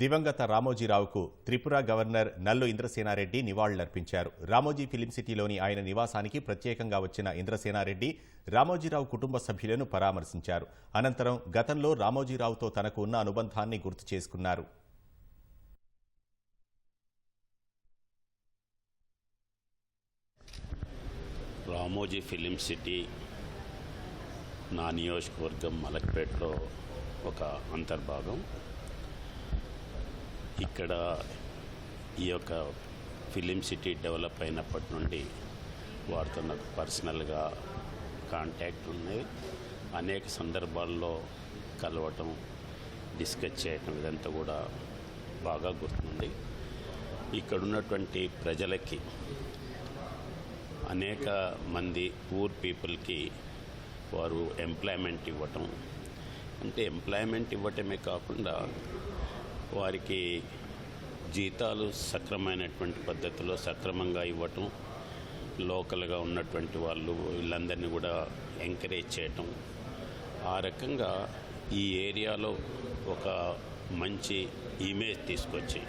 దివంగత రామోజీరావుకు త్రిపుర గవర్నర్ నల్లు ఇంద్రసేనారెడ్డి నివాళులర్పించారు. రామోజీ ఫిలిం సిటీలోని ఆయన నివాసానికి ప్రత్యేకంగా వచ్చిన ఇంద్రసేనారెడ్డి రామోజీరావు కుటుంబ సభ్యులను పరామర్శించారు. అనంతరం గతంలో రామోజీరావుతో తనకు ఉన్న అనుబంధాన్ని గుర్తు చేసుకున్నారు. రామోజీ ఫిలిం సిటీ నా నియోజకవర్గం మలక్పేటలో ఒక అంతర్భాగం. ఇక్కడ ఈ యొక్క ఫిలిం సిటీ డెవలప్ అయినప్పటి నుండి వారితో నాకు పర్సనల్గా కాంటాక్ట్ ఉన్నాయి అనేక సందర్భాల్లో కలవటం డిస్కస్ చేయటం ఇదంతా కూడా బాగా గుర్తుంది. ఇక్కడ ఉన్నటువంటి ప్రజలకి అనేక మంది పూర్ పీపుల్కి వారు ఎంప్లాయ్మెంట్ ఇవ్వటం. అంటే ఎంప్లాయ్మెంట్ ఇవ్వటమే కాకుండా వారికి జీతాలు సక్రమైనటువంటి పద్ధతిలో సక్రమంగా ఇవ్వటం లోకల్గా ఉన్నటువంటి వాళ్ళు వీళ్ళందరినీ కూడా ఎంకరేజ్ చేయటం. ఆ రకంగా ఈ ఏరియాలో ఒక మంచి ఇమేజ్ తీసుకొచ్చి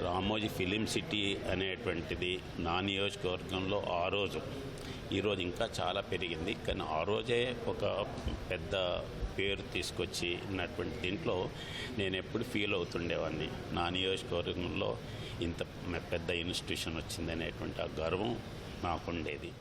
రామోజీ ఫిలిం సిటీ అనేటువంటిది నా నియోజకవర్గంలో ఆ రోజు. ఈరోజు ఇంకా చాలా పెరిగింది. కానీ ఆ రోజే ఒక పెద్ద పేరు తీసుకొచ్చి ఉన్నటువంటి దీంట్లో నేను ఎప్పుడు ఫీల్ అవుతుండేవాడిని. నా నియోజకవర్గంలో ఇంత పెద్ద ఇన్స్టిట్యూషన్ వచ్చింది అనేటువంటి ఆ గర్వం నాకుండేది.